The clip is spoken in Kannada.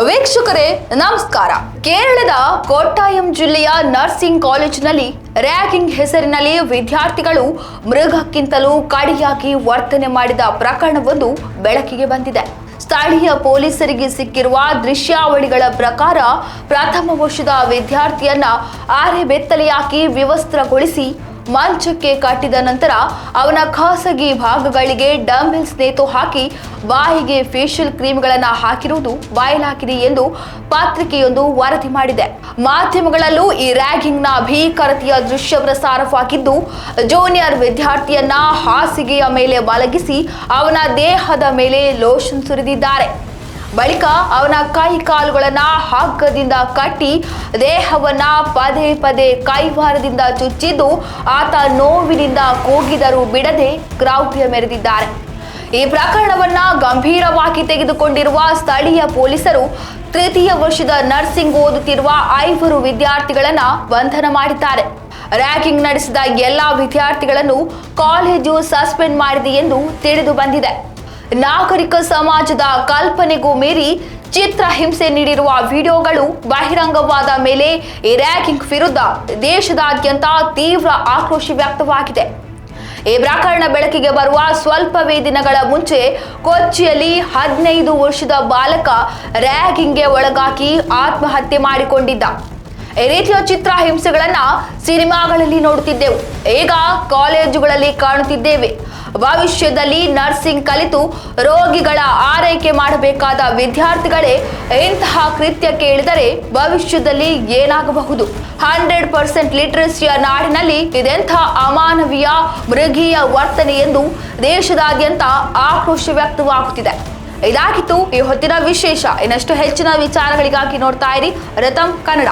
ವೀಕ್ಷಕರೇ, ನಮಸ್ಕಾರ. ಕೇರಳದ ಕೋಟ್ಟಾಯಂ ಜಿಲ್ಲೆಯ ನರ್ಸಿಂಗ್ ಕಾಲೇಜಿನಲ್ಲಿ ರ್ಯಾಗಿಂಗ್ ಹೆಸರಿನಲ್ಲಿ ವಿದ್ಯಾರ್ಥಿಗಳು ಮೃಗಕ್ಕಿಂತಲೂ ಕಡಿಯಾಗಿ ವರ್ತನೆ ಮಾಡಿದ ಪ್ರಕರಣವೊಂದು ಬೆಳಕಿಗೆ ಬಂದಿದೆ. ಸ್ಥಳೀಯ ಪೊಲೀಸರಿಗೆ ಸಿಕ್ಕಿರುವ ದೃಶ್ಯಾವಳಿಗಳ ಪ್ರಕಾರ ಪ್ರಥಮ ವರ್ಷದ ವಿದ್ಯಾರ್ಥಿಯನ್ನ ಆರೆ ಬೆತ್ತಲೆಯಾಕಿ ವಿವಸ್ತ್ರಗೊಳಿಸಿ ಮಂಚಕ್ಕೆ ಕಟ್ಟಿದ ನಂತರ ಅವನ ಖಾಸಗಿ ಭಾಗಗಳಿಗೆ ಡಂಬೆಲ್ಸ್ ನೇತು ಹಾಕಿ ಬಾಯಿಗೆ ಫೇಶಿಯಲ್ ಕ್ರೀಮ್ಗಳನ್ನು ಹಾಕಿರುವುದು ಬಾಯಲಾಗಿದೆ ಎಂದು ಪತ್ರಿಕೆಯೊಂದು ವರದಿ ಮಾಡಿದೆ. ಮಾಧ್ಯಮಗಳಲ್ಲೂ ಈ ರ್ಯಾಗಿಂಗ್ನ ಭೀಕರತೆಯ ದೃಶ್ಯ ಪ್ರಸಾರವಾಗಿದ್ದು ಜೂನಿಯರ್ ವಿದ್ಯಾರ್ಥಿಯನ್ನ ಹಾಸಿಗೆಯ ಮೇಲೆ ಮಲಗಿಸಿ ಅವನ ದೇಹದ ಮೇಲೆ ಲೋಷನ್ ಸುರಿದಿದ್ದಾರೆ. ಬಳಿಕ ಅವನ ಕೈ ಕಾಲುಗಳನ್ನ ಹಗ್ಗದಿಂದ ಕಟ್ಟಿ ದೇಹವನ್ನ ಪದೇ ಪದೇ ಕೈವಾರದಿಂದ ಚುಚ್ಚಿದ್ದು ಆತ ನೋವಿನಿಂದ ಕೂಗಿದರೂ ಬಿಡದೆ ಕ್ರೌರ್ಯ ಮೆರೆದಿದ್ದಾರೆ. ಈ ಪ್ರಕರಣವನ್ನ ಗಂಭೀರವಾಗಿ ತೆಗೆದುಕೊಂಡಿರುವ ಸ್ಥಳೀಯ ಪೊಲೀಸರು ತೃತೀಯ ವರ್ಷದ ನರ್ಸಿಂಗ್ ಓದುತ್ತಿರುವ ಐವರು ವಿದ್ಯಾರ್ಥಿಗಳನ್ನ ಬಂಧನ ಮಾಡಿದ್ದಾರೆ. ರ್ಯಾಗಿಂಗ್ ನಡೆಸಿದ ಎಲ್ಲಾ ವಿದ್ಯಾರ್ಥಿಗಳನ್ನು ಕಾಲೇಜು ಸಸ್ಪೆಂಡ್ ಮಾಡಿದೆ ಎಂದು ತಿಳಿದು ಬಂದಿದೆ. ನಾಗರಿಕ ಸಮಾಜದ ಕಲ್ಪನೆಗೂ ಮೀರಿ ಚಿತ್ರ ಹಿಂಸೆ ನೀಡಿರುವ ವಿಡಿಯೋಗಳು ಬಹಿರಂಗವಾದ ಮೇಲೆ ಈ ರ್ಯಾಗಿಂಗ್ ವಿರುದ್ಧ ದೇಶದಾದ್ಯಂತ ತೀವ್ರ ಆಕ್ರೋಶ ವ್ಯಕ್ತವಾಗಿದೆ. ಈ ಪ್ರಕರಣ ಬೆಳಕಿಗೆ ಬರುವ ಸ್ವಲ್ಪವೇ ದಿನಗಳ ಮುಂಚೆ ಕೊಚ್ಚಿಯಲ್ಲಿ ಹದಿನೈದು ವರ್ಷದ ಬಾಲಕ ರ್ಯಾಗಿಂಗ್ಗೆ ಒಳಗಾಗಿ ಆತ್ಮಹತ್ಯೆ ಮಾಡಿಕೊಂಡಿದ್ದ. ಈ ರೀತಿಯ ಚಿತ್ರ ಹಿಂಸೆಗಳನ್ನ ಸಿನಿಮಾಗಳಲ್ಲಿ ನೋಡುತ್ತಿದ್ದೆವು. ಈಗ ಕಾಲೇಜುಗಳಲ್ಲಿ ಕಾಣುತ್ತಿದ್ದೇವೆ. ಭವಿಷ್ಯದಲ್ಲಿ ನರ್ಸಿಂಗ್ ಕಲಿತು ರೋಗಿಗಳ ಆರೈಕೆ ಮಾಡಬೇಕಾದ ವಿದ್ಯಾರ್ಥಿಗಳೇ, ಇಂತಹ ಕೃತ್ಯಕ್ಕೆ ಇಳಿದರೆ ಭವಿಷ್ಯದಲ್ಲಿ ಏನಾಗಬಹುದು? ಹಂಡ್ರೆಡ್ ಪರ್ಸೆಂಟ್ ಲಿಟ್ರಸಿಯ ನಾಡಿನಲ್ಲಿ ಇದೆಂಥ ಅಮಾನವೀಯ ಮೃಗೀಯ ವರ್ತನೆ ಎಂದು ದೇಶದಾದ್ಯಂತ ಆಕ್ರೋಶ ವ್ಯಕ್ತವಾಗುತ್ತಿದೆ. ಇದಾಗಿತ್ತು ಈ ಹೊತ್ತಿನ ವಿಶೇಷ. ಇನ್ನಷ್ಟು ಹೆಚ್ಚಿನ ವಿಚಾರಗಳಿಗಾಗಿ ನೋಡ್ತಾ ಇರಿ ರತಂ ಕನ್ನಡ.